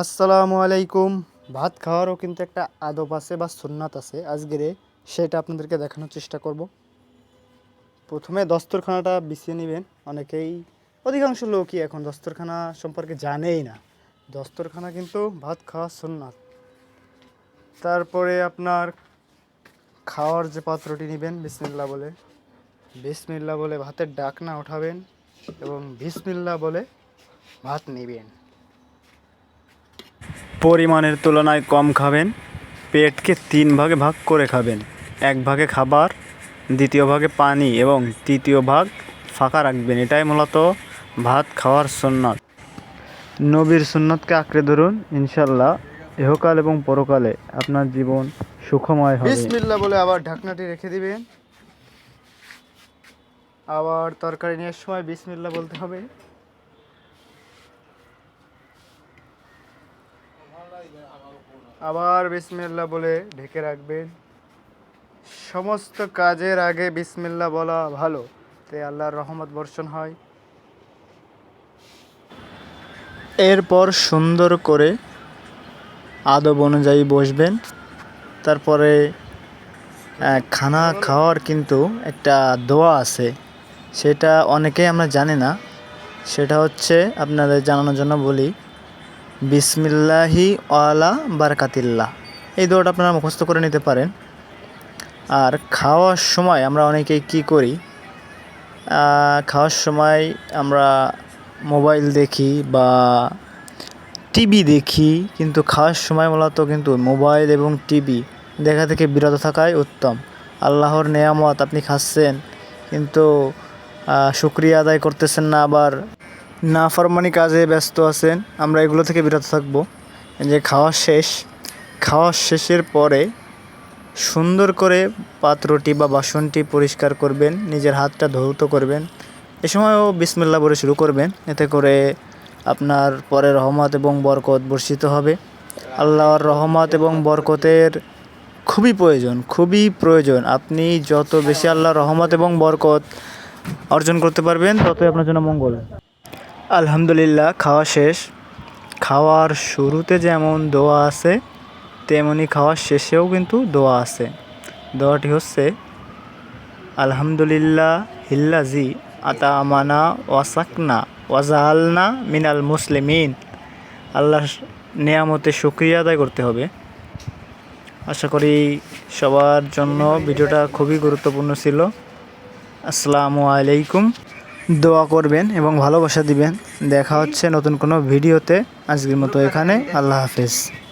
আসসালামু আলাইকুম। ভাত খাওয়ারও কিন্তু একটা আদব আছে বা সুন্নাত আছে। আজকেরে সেটা আপনাদেরকে দেখানোর চেষ্টা করব। প্রথমে দস্তরখানাটা বিছিয়ে নেবেন। অনেকেই, অধিকাংশ লোকই এখন দস্তরখানা সম্পর্কে জানেই না। দস্তরখানা কিন্তু ভাত খাওয়ার সুন্নাত। তারপরে আপনার খাওয়ার যে পাত্রটি নেবেন, বিসমিল্লা বলে। বিসমিল্লা বলে ভাতের ডাকনা ওঠাবেন এবং বিসমিল্লা বলে ভাত নেবেন। পরিমাণের তুলনায় কম খাবেন। পেটকে তিন ভাগে ভাগ করে খাবেন। এক ভাগে খাবার, দ্বিতীয় ভাগে পানি এবং তৃতীয় ভাগ ফাঁকা রাখবেন। এটাই মূলত ভাত খাওয়ার সুন্নত। নবীর সুন্নতকে আঁকড়ে ধরুন ইনশাল্লাহ ইহকাল এবং পরকালে আপনার জীবন সুখময় হবে। বিসমিল্লাহ বলে আবার ঢাকনাটি রেখে দিবেন। আবার তরকারি নেওয়ার সময় বিসমিল্লাহ বলতে হবে। আবার বিসমিল্লা বলে ঢেকে রাখবেন। সমস্ত কাজের আগে বিসমিল্লা বলা ভালো তে আল্লাহর রহমত বর্ষণ হয়। এরপর সুন্দর করে আদব অনুযায়ী বসবেন। তারপরে খানা খাওয়ার কিন্তু একটা দোয়া আছে। সেটা অনেকেই আমরা জানি না। সেটা হচ্ছে আপনাদের জানানোর জন্য বলি বিসমিল্লাহি আলা বারকাতিল্লা এই দোয়াটা আপনারা মুখস্থ করে নিতে পারেন। আর খাওয়ার সময় আমরা অনেকেই কি করি? খাওয়ার সময় আমরা মোবাইল দেখি বা টিভি দেখি, কিন্তু খাওয়ার সময় মূলত কিন্তু মোবাইল এবং টিভি দেখা থেকে বিরত থাকাই উত্তম। আল্লাহর নেয়ামত আপনি খাচ্ছেন, কিন্তু শুক্রিয়া আদায় করতেছেন না আবার না ফরমানি কাজে ব্যস্ত আছেন, আমরা এগুলো থেকে বিরত থাকব। যে খাওয়া শেষ, খাওয়া শেষের পরে সুন্দর করে পাত্রটি বা বাসনটি পরিষ্কার করবেন, নিজের হাতটা ধৌত করবেন। এ সময়ও বিসমিল্লা বলে শুরু করবেন, এতে করে আপনার পরে রহমত এবং বরকত বর্ষিত হবে। আল্লাহর রহমত এবং বরকতের খুবই প্রয়োজন খুবই প্রয়োজন। আপনি যত বেশি আল্লাহর রহমত এবং বরকত অর্জন করতে পারবেন, ততই আপনার জন্য মঙ্গল আলহামদুলিল্লাহ, খাওয়া শেষ। খাওয়ার শুরুতে যেমন দোয়া আছে, তেমনি খাওয়ার শেষেও কিন্তু দোয়া আছে। দোয়াটি হচ্ছে, আলহামদুলিল্লাহ হিল্লাজি আতা আমানা ওয়াসাকনা ওয়াজাহালনা মিনাল মুসলিমিন। আল্লাহ নেয়ামতে শুক্রিয়া আদায় করতে হবে। আশা করি সবার জন্য ভিডিওটা খুবই গুরুত্বপূর্ণ ছিল। আসসালামু আলাইকুম। দোয়া করবেন এবং ভালোবাসা দিবেন। দেখা হচ্ছে নতুন কোনো ভিডিওতে। আজকের মতো এখানে। আল্লাহ হাফেজ।